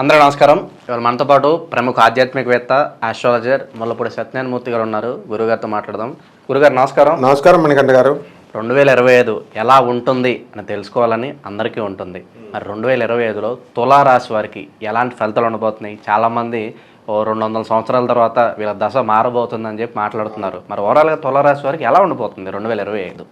అందరూ నమస్కారం. ఇవాళ మనతో పాటు ప్రముఖ ఆధ్యాత్మికవేత్త ఆస్ట్రాలజర్ ముల్లపూడి సత్యనారాయణమూర్తి గారు ఉన్నారు. గురుగారితో మాట్లాడదాం. గురుగారు నమస్కారం. నమస్కారం మణికంఠ గారు. రెండు వేల ఇరవై ఐదు ఎలా ఉంటుంది అని తెలుసుకోవాలని అందరికీ ఉంటుంది. మరి రెండు వేల ఇరవై ఐదులో తులారాశి వారికి ఎలాంటి ఫలితాలు ఉండబోతున్నాయి? చాలామంది ఓ రెండు వందల సంవత్సరాల తర్వాత వీళ్ళ దశ మారబోతుందని చెప్పి మాట్లాడుతున్నారు. మరి ఓవరాల్గా తులారాశి వారికి ఎలా ఉండబోతుంది రెండు వేల ఇరవై ఐదు?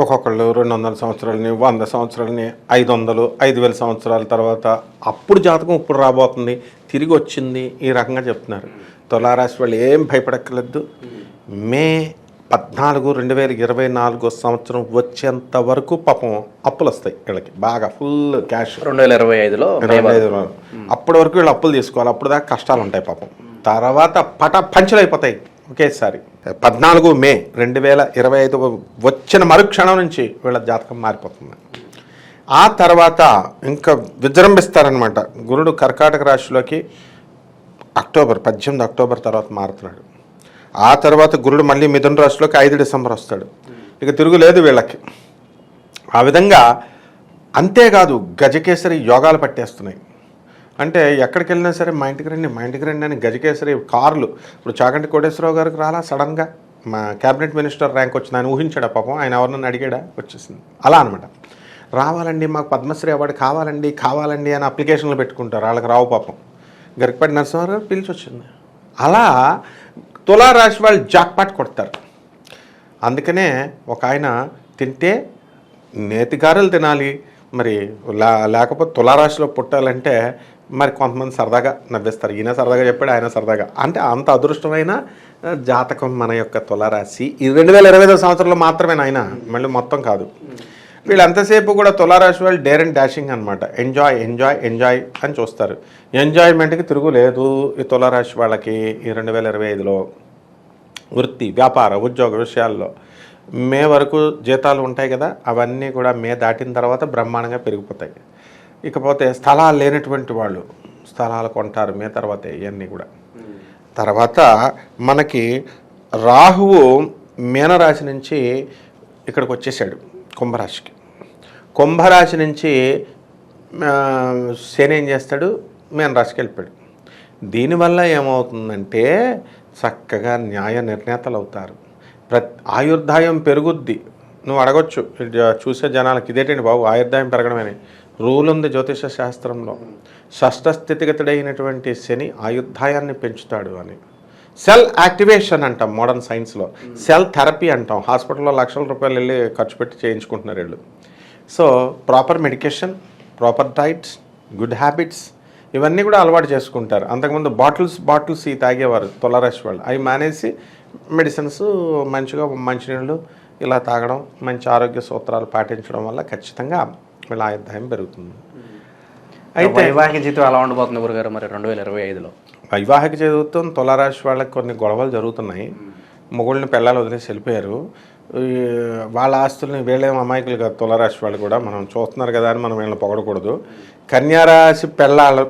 ఒక్కొక్కళ్ళు రెండు వందల సంవత్సరాలని వంద సంవత్సరాలని ఐదు వందలు ఐదు వేల సంవత్సరాల తర్వాత అప్పుడు జాతకం ఇప్పుడు రాబోతుంది. తిరిగి వచ్చింది ఈ రకంగా చెప్తున్నారు. తులారాశి వాళ్ళు ఏం భయపడక్కర్లేదు. మే పద్నాలుగు రెండు వేల ఇరవై నాలుగో సంవత్సరం వచ్చేంత వరకు పాపం అప్పులు వస్తాయి వీళ్ళకి. బాగా ఫుల్ క్యాష్. రెండు వేల ఇరవై ఐదులో. అప్పటి వరకు వీళ్ళు అప్పులు తీసుకోవాలి. అప్పుడు దాకా కష్టాలు ఉంటాయి పాపం. తర్వాత పట పంచులు అయిపోతాయి. ఒకేసారి. పద్నాలుగు మే రెండు వేల ఇరవై ఐదు వచ్చిన మరుక్షణం నుంచి వీళ్ళ జాతకం మారిపోతుంది. ఆ తర్వాత ఇంకా విజృంభిస్తారనమాట గురుడు కర్కాటక రాశిలోకి అక్టోబర్ పద్దెనిమిది అక్టోబర్ తర్వాత మారుతున్నాడు. ఆ తర్వాత గురుడు మళ్ళీ మిథున రాశిలోకి ఐదు డిసెంబర్ వస్తాడు. ఇక తిరుగులేదు వీళ్ళకి. ఆ విధంగా అంతేకాదు గజకేసరి యోగాలు పట్టేస్తున్నాయి. అంటే ఎక్కడికి వెళ్ళినా సరే మా ఇంటికి రండి మా ఇంటికి రండి అని గజకేసరి కార్లు. ఇప్పుడు చాగంటి కోటేశ్వరరావు గారికి రాలా సడన్గా? మా క్యాబినెట్ మినిస్టర్ ర్యాంక్ వచ్చింది ఆయన ఊహించాడా పాపం? ఆయన ఎవరినన్నా అడిగాడా? వచ్చేసింది. అలా అనమాట రావాలండి మాకు పద్మశ్రీ అవార్డు కావాలండి కావాలండి అని అప్లికేషన్లు పెట్టుకుంటారు. వాళ్ళకి రావు పాపం. గరికపాటి నరసింహారావు గారు పిలిచి వచ్చింది. అలా తులారాశి వాళ్ళు జాక్పాట్ కొడతారు. అందుకనే ఒక ఆయన తింటే నేతిగారులు తినాలి. మరి లా లేకపోతే తులారాశిలో పుట్టాలంటే మరి కొంతమంది సరదాగా నవ్వేస్తారు. ఈయన సరదాగా చెప్పాడు ఆయన సరదాగా. అంటే అంత అదృష్టమైన జాతకం మన యొక్క తులారాశి. ఈ రెండు వేల ఇరవై ఐదో సంవత్సరంలో మాత్రమే ఆయన మళ్ళీ మొత్తం కాదు. వీళ్ళంతసేపు కూడా తులారాశి వాళ్ళు డేర్ అండ్ డాషింగ్ అనమాట ఎంజాయ్ ఎంజాయ్ ఎంజాయ్ అని చూస్తారు. ఎంజాయ్మెంట్కి తిరుగులేదు ఈ తులారాశి వాళ్ళకి ఈ రెండు వేల ఇరవై ఐదులో వృత్తి వ్యాపార ఉద్యోగ విషయాల్లో. మే వరకు జీతాలు ఉంటాయి కదా అవన్నీ కూడా మే దాటిన తర్వాత బ్రహ్మాండంగా పెరిగిపోతాయి. ఇకపోతే స్థలాలు లేనటువంటి వాళ్ళు స్థలాలు కొంటారు మే తర్వాత ఇవన్నీ కూడా. తర్వాత మనకి రాహువు మీనరాశి నుంచి ఇక్కడికి వచ్చేసాడు కుంభరాశికి. కుంభరాశి నుంచి శని ఏం చేస్తాడు? మీనరాశికి వెళ్ళిపోయాడు. దీనివల్ల ఏమవుతుందంటే చక్కగా న్యాయ నిర్ణేతలు అవుతారు ప్రతి ఆయుర్దాయం పెరుగుద్ది. నువ్వు అడగొచ్చు. చూసే జనాలకి ఇదేంటండి బాబు ఆయుర్దాయం పెరగడమని. రూల్ ఉంది జ్యోతిష శాస్త్రంలో. షష్ఠ స్థితిగతుడైనటువంటి శని ఆయుద్ధాయాన్ని పెంచుతాడు అని. సెల్ యాక్టివేషన్ అంటాం మోడర్న్ సైన్స్లో. సెల్ థెరపీ అంటాం. హాస్పిటల్లో లక్షల రూపాయలు వెళ్ళి ఖర్చు పెట్టి చేయించుకుంటున్నారు వీళ్ళు. So proper medication proper diets good habits ఇవన్నీ కూడా అలవాటు చేసుకుంటారు. అంతకుముందు బాటిల్స్ బాటిల్స్ ఈ తాగేవారు తులరాశి వాళ్ళు. అవి మానేసి మెడిసిన్స్ మంచిగా మంచినీళ్ళు ఇలా తాగడం మంచి ఆరోగ్య సూత్రాలు పాటించడం వల్ల ఖచ్చితంగా వీళ్ళ ఆయుర్దాయం పెరుగుతుంది. అయితే వైవాహిక జీవితం ఎలా ఉండబోతుంది గురుగారు మరి రెండు వేల ఇరవై ఐదులో? వైవాహిక జీవితం తులారాశి వాళ్ళకి కొన్ని గొడవలు జరుగుతున్నాయి. మొగుళ్ళని పిల్లలు వదిలేసి వెళ్ళిపోయారు. వాళ్ళ ఆస్తుల్ని వీళ్ళేం అమాయకులు కాదు తులారాశి వాళ్ళు కూడా మనం చూస్తున్నారు కదా అని మనం వీళ్ళని పొగడకూడదు. కన్యారాశి పిల్లలు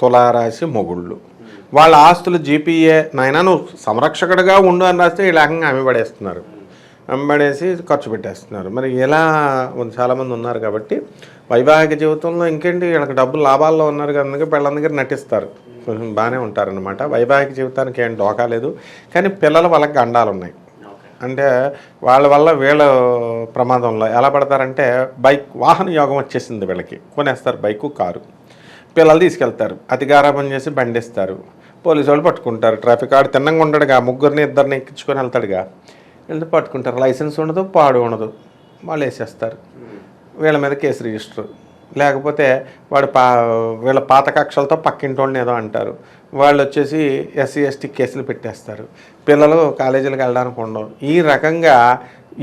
తులారాశి మొగుళ్ళు. వాళ్ళ ఆస్తులు జీపీఏ నాయన నువ్వు సంరక్షకుడిగా ఉండు అని రాస్తే ఈ లేకంగా అమ్మిపడేస్తున్నారు అమ్మబడేసి ఖర్చు పెట్టేస్తున్నారు. మరి ఎలా చాలామంది ఉన్నారు కాబట్టి వైవాహిక జీవితంలో ఇంకేంటి? వీళ్ళకి డబ్బులు లాభాల్లో ఉన్నారు కనుక వీళ్ళ దగ్గర నటిస్తారు. కొంచెం బాగానే ఉంటారనమాట వైవాహిక జీవితానికి ఏం డోకా లేదు. కానీ పిల్లల వాళ్ళకి గండాలు ఉన్నాయి. అంటే వాళ్ళ వల్ల వీళ్ళ ప్రమాదంలో ఎలా పడతారంటే బైక్ వాహన యోగం వచ్చేసింది వీళ్ళకి. కొనేస్తారు బైకు కారు. పిల్లలు తీసుకెళ్తారు. అతిగారాపం చేసి బండిస్తారు. పోలీసు వాళ్ళు పట్టుకుంటారు. ట్రాఫిక్ ఆడు తిన్నంగా ఉండడుగా. ముగ్గురిని ఇద్దరిని ఎక్కించుకొని వెళ్తాడుగా. వీళ్ళు పట్టుకుంటారు. లైసెన్స్ ఉండదు పాడు ఉండదు. వాళ్ళు వేసేస్తారు. వీళ్ళ మీద కేసు రిజిస్టర్. లేకపోతే వాడు పా వీళ్ళ పాత కక్షలతో పక్కింటి వాళ్ళని ఏదో అంటారు. వాళ్ళు వచ్చేసి ఎస్సీ ఎస్టీ కేసులు పెట్టేస్తారు. పిల్లలు కాలేజీలకు వెళ్ళడానికి ఉండవు. ఈ రకంగా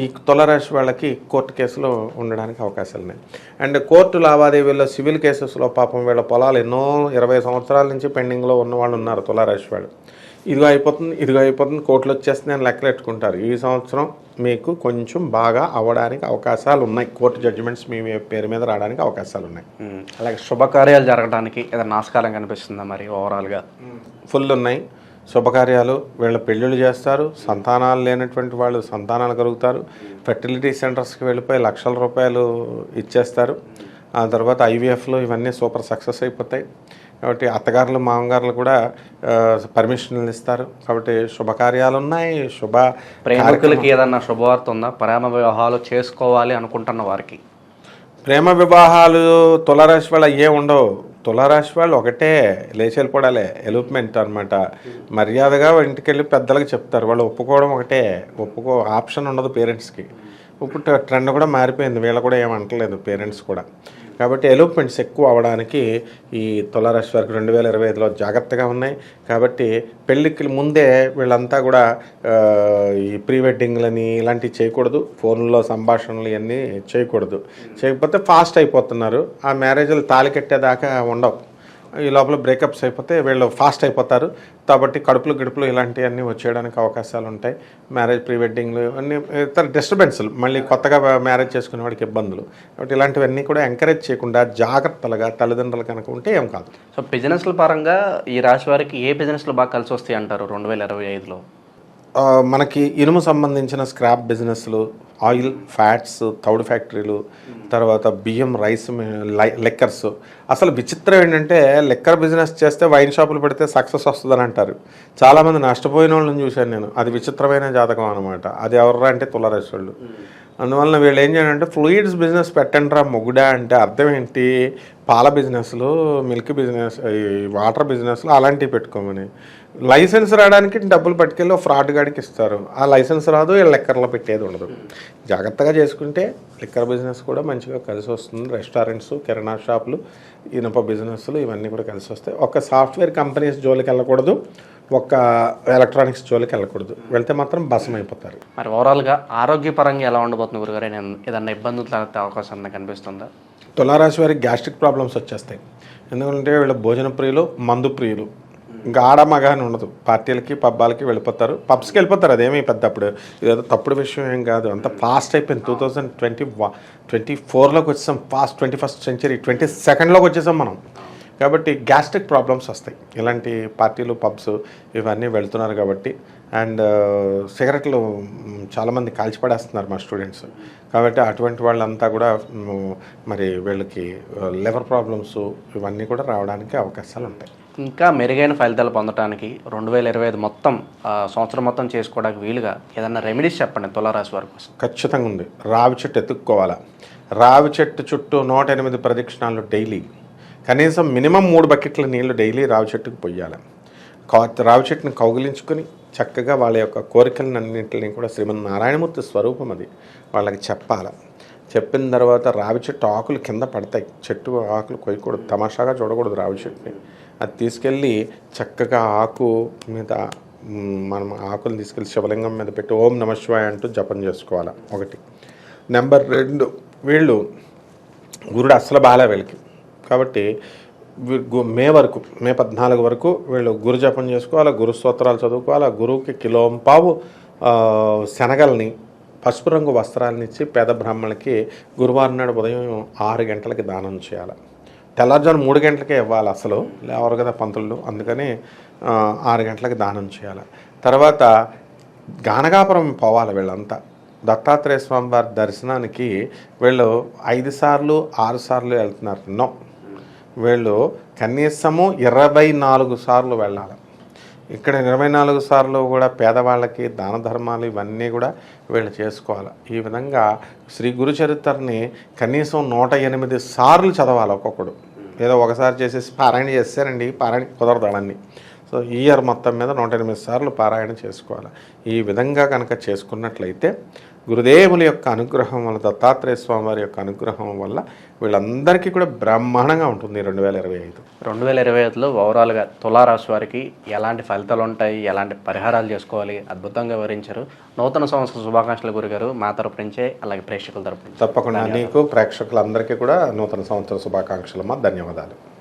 ఈ తులరాశి వాళ్ళకి కోర్టు కేసులు ఉండడానికి అవకాశాలు ఉన్నాయి. అండ్ కోర్టు లావాదేవీల్లో సివిల్ కేసెస్లో పాపం వీళ్ళ పొలాలు ఎన్నో ఇరవై సంవత్సరాల నుంచి పెండింగ్లో ఉన్న వాళ్ళు ఉన్నారు తులారాశి వాళ్ళు. ఇదిగో అయిపోతుంది ఇదిగో అయిపోతుంది కోర్టులు వచ్చేస్తున్నాయి అని లెక్కలు పెట్టుకుంటారు ఈ సంవత్సరం మీకు కొంచెం బాగా అవ్వడానికి అవకాశాలు ఉన్నాయి కోర్టు జడ్జిమెంట్స్ మీ పేరు మీద రావడానికి అవకాశాలు ఉన్నాయి అలాగే శుభకార్యాలు జరగడానికి ఏదైనా ఆస్కారం కనిపిస్తుందా మరి ఓవరాల్గా? ఫుల్ ఉన్నాయి. శుభకార్యాలు వీళ్ళ పెళ్ళిళ్ళు చేస్తారు సంతానాలు లేనటువంటి వాళ్ళు సంతానాలు కలుగుతారు. ఫెర్టిలిటీ సెంటర్స్కి వెళ్ళిపోయి లక్షల రూపాయలు ఇచ్చేస్తారు. ఆ తర్వాత ఐవీఎఫ్లో ఇవన్నీ సూపర్ సక్సెస్ అయిపోతాయి. కాబట్టి అత్తగారులు మామగారులు కూడా పర్మిషన్లు ఇస్తారు. కాబట్టి శుభకార్యాలు ఉన్నాయి శుభ ప్రేమికులకి ఏదన్నా శుభవార్త ఉందా? ప్రేమ వివాహాలు చేసుకోవాలి అనుకుంటున్న వారికి. ప్రేమ వివాహాలు తులారాశి వాళ్ళు అయ్యే ఉండవు. తులారాశి వాళ్ళు ఒకటే లేచి వెళ్ళిపోవడాలే ఎలూప్మెంట్ అనమాట మర్యాదగా ఇంటికి వెళ్ళి పెద్దలకు చెప్తారు. వాళ్ళు ఒప్పుకోవడం ఒకటే ఒప్పుకో ఆప్షన్ ఉండదు పేరెంట్స్కి. ఇప్పుడు ట్రెండ్ కూడా మారిపోయింది. వీళ్ళు కూడా ఏమంటలేదు పేరెంట్స్ కూడా. కాబట్టి ఎలోప్మెంట్స్ ఎక్కువ అవడానికి ఈ తులారాశి వారికి రెండు వేల ఇరవై ఐదులో జాగ్రత్తగా ఉన్నాయి. కాబట్టి పెళ్ళికి ముందే వీళ్ళంతా కూడా ఈ ప్రీ వెడ్డింగ్లని ఇలాంటివి చేయకూడదు. ఫోన్లో సంభాషణలు ఇవన్నీ చేయకూడదు. చేయకపోతే ఫాస్ట్ అయిపోతున్నారు. ఆ మ్యారేజ్లు తాళి కట్టేదాకా ఉండవు. ఈ లోపల బ్రేకప్స్ అయిపోతే వీళ్ళు ఫాస్ట్ అయిపోతారు. కాబట్టి కడుపులు గిడుపులు ఇలాంటివన్నీ వచ్చేయడానికి అవకాశాలు ఉంటాయి. మ్యారేజ్ ప్రీ వెడ్డింగ్లు అన్ని ఇతర డిస్టర్బెన్స్లు మళ్ళీ కొత్తగా మ్యారేజ్ చేసుకునే వాడికి ఇబ్బందులు. కాబట్టి ఇలాంటివన్నీ కూడా ఎంకరేజ్ చేయకుండా జాగ్రత్తలుగా తల్లిదండ్రులు కనుక ఉంటే ఏం కాదు. సో బిజినెస్ల పరంగా ఈ రాశి వారికి ఏ బిజినెస్లు బాగా కలిసి వస్తాయి అంటారు? రెండు వేల ఇరవై ఐదులో. మనకి ఇనుము సంబంధించిన స్క్రాప్ బిజినెస్లు ఆయిల్ ఫ్యాట్స్ తౌడు ఫ్యాక్టరీలు తర్వాత బియ్యం రైస్ లెక్కర్స్. అసలు విచిత్రం ఏంటంటే లెక్కర్ బిజినెస్ చేస్తే వైన్ షాపులు పెడితే సక్సెస్ వస్తుందని అంటారు. చాలామంది నష్టపోయిన వాళ్ళని చూశాను నేను. అది విచిత్రమైన జాతకం అనమాట అది ఎవర్రా అంటే తులరాశి వాళ్ళు అందువలన వీళ్ళు ఏం చేయాలంటే ఫ్లూయిడ్స్ బిజినెస్ పెట్టండి రా మొగుడా అంటే అర్థం ఏంటి? పాల బిజినెస్లు మిల్క్ బిజినెస్ ఈ వాటర్ బిజినెస్లు అలాంటివి పెట్టుకోమని. లైసెన్స్ రావడానికి డబ్బులు పట్టుకెళ్ళి ఫ్రాడ్ గాడికి ఇస్తారు. ఆ లైసెన్స్ రాదు వీళ్ళు లెక్కర్లో పెట్టేది ఉండదు. జాగ్రత్తగా చేసుకుంటే లిక్కర్ బిజినెస్ కూడా మంచిగా కలిసి వస్తుంది. రెస్టారెంట్స్ కిరాణా షాపులు ఇనుప బిజినెస్లు ఇవన్నీ కూడా కలిసి వస్తాయి. ఒక సాఫ్ట్వేర్ కంపెనీస్ జోలికి వెళ్ళకూడదు ఒక ఎలక్ట్రానిక్స్ జోలికి వెళ్ళకూడదు. వెళ్తే మాత్రం భసం అయిపోతారు మరి ఓవరాల్గా ఆరోగ్యపరంగా ఎలా ఉండబోతుంది గురుగారు? నేను ఏదన్నా ఇబ్బందులు తలెత్తే అవకాశం కనిపిస్తుందా? తులారాశి వారికి గ్యాస్ట్రిక్ ప్రాబ్లమ్స్ వచ్చేస్తాయి. ఎందుకంటే వీళ్ళ భోజన ప్రియులు మందు ప్రియులు. ఇంకా ఆడ మగ అని ఉండదు. పార్టీలకి పబ్బాలకి వెళ్ళిపోతారు. పబ్స్కి వెళ్ళిపోతారు. అదేమీ పెద్ద అప్పుడు ఇదేదో తప్పుడు విషయం ఏం కాదు. అంత ఫాస్ట్ అయిపోయింది. టూ థౌజండ్ ట్వంటీ ట్వంటీ ఫోర్లోకి వచ్చేసాం. Fast twenty first century twenty సెకండ్లోకి వచ్చేసాం మనం. కాబట్టి గ్యాస్ట్రిక్ ప్రాబ్లమ్స్ వస్తాయి. ఇలాంటి పార్టీలు పబ్స్ ఇవన్నీ వెళ్తున్నారు కాబట్టి. అండ్ సిగరెట్లు చాలామంది కాల్చిపడేస్తున్నారు మా స్టూడెంట్స్. కాబట్టి అటువంటి వాళ్ళంతా కూడా మరి వీళ్ళకి లివర్ ప్రాబ్లమ్స్ ఇవన్నీ కూడా రావడానికి అవకాశాలు ఉంటాయి. ఇంకా మెరుగైన ఫలితాలు పొందడానికి రెండు వేల ఇరవై ఐదు మొత్తం సంవత్సరం మొత్తం చేసుకోవడానికి వీలుగా ఏదన్నా రెమెడీస్ చెప్పండి తులారాశి వారి కోసం. ఖచ్చితంగా ఉంది. రావి చెట్టు ఎత్తుక్కోవాలా? రావి చెట్టు చుట్టూ నూట ఎనిమిది ప్రదక్షిణాలు డైలీ. కనీసం మినిమం మూడు బకెట్ల నీళ్ళు డైలీ రావి చెట్టుకు పొయ్యాలి. కా- రావి చెట్టుని కౌగిలించుకొని చక్కగా వాళ్ళ యొక్క కోరికలన్నింటినీ కూడా శ్రీమన్ నారాయణమూర్తి స్వరూపం అది. వాళ్ళకి చెప్పాలి. చెప్పిన తర్వాత రావి చెట్టు ఆకులు కింద పడతాయి. చెట్టు ఆకులు కొయ్యకూడదు. తమాషాగా చూడకూడదు రావి చెట్టుని. అది తీసుకెళ్ళి చక్కగా ఆకు మీద మనం ఆకులు తీసుకెళ్ళి శివలింగం మీద పెట్టి ఓం నమశివాయ అంటూ జపం చేసుకోవాలి. ఒకటి. నెంబర్ రెండు. వీళ్ళు గురుడు అసలు బాలే వీళ్ళకి. కాబట్టి మే వరకు మే పద్నాలుగు వరకు వీళ్ళు గురు జపం చేసుకోవాలి గురు స్తోత్రాలు చదువుకోవాలి గురువుకి కిలోంపావు శనగల్ని పసుపు రంగు వస్త్రాలను ఇచ్చి పేద బ్రాహ్మణులకి గురువారం నాడు ఉదయం ఆరు గంటలకి దానం చేయాలి. తెల్లారుజాము మూడు గంటలకే ఇవ్వాలి అసలు లేవరు కదా పంతులు అందుకని ఆరు గంటలకి దానం చేయాలి. తర్వాత గానగాపురం పోవాలి వీళ్ళంతా. దత్తాత్రేయ స్వామి వారి దర్శనానికి వీళ్ళు ఐదు సార్లు ఆరు సార్లు వెళ్తున్నారు. నో వీళ్ళు కనీసము ఇరవై నాలుగు సార్లు వెళ్ళాలి. ఇక్కడ ఇరవై నాలుగు సార్లు కూడా పేదవాళ్ళకి దాన ధర్మాలు ఇవన్నీ కూడా వీళ్ళు చేసుకోవాలి. ఈ విధంగా శ్రీ గురు చరిత్రని కనీసం నూట ఎనిమిది సార్లు చదవాలి ఒక్కొక్కడు. ఏదో ఒకసారి చేసేసి పారాయణ చేస్తారండి పారాయణ కుదరదు సో ఇయర్ మొత్తం మీద నూట ఎనిమిది సార్లు పారాయణ చేసుకోవాలి. ఈ విధంగా కనుక చేసుకున్నట్లయితే గురుదేవుల యొక్క అనుగ్రహం వల్ల దత్తాత్రేయ స్వామి వారి యొక్క అనుగ్రహం వల్ల వీళ్ళందరికీ కూడా బ్రహ్మాండంగా ఉంటుంది రెండు వేల ఇరవై ఐదు. రెండు వేల ఇరవై ఐదులో ఓవరాల్గా తులారాశి వారికి ఎలాంటి ఫలితాలు ఉంటాయి ఎలాంటి పరిహారాలు చేసుకోవాలి అద్భుతంగా వివరించారు. నూతన సంవత్సర శుభాకాంక్షలు గురుగారు మా తరపు నుంచే అలాగే ప్రేక్షకుల తరపు తప్పకుండా నీకు ప్రేక్షకులందరికీ కూడా నూతన సంవత్సర శుభాకాంక్షలు మా ధన్యవాదాలు.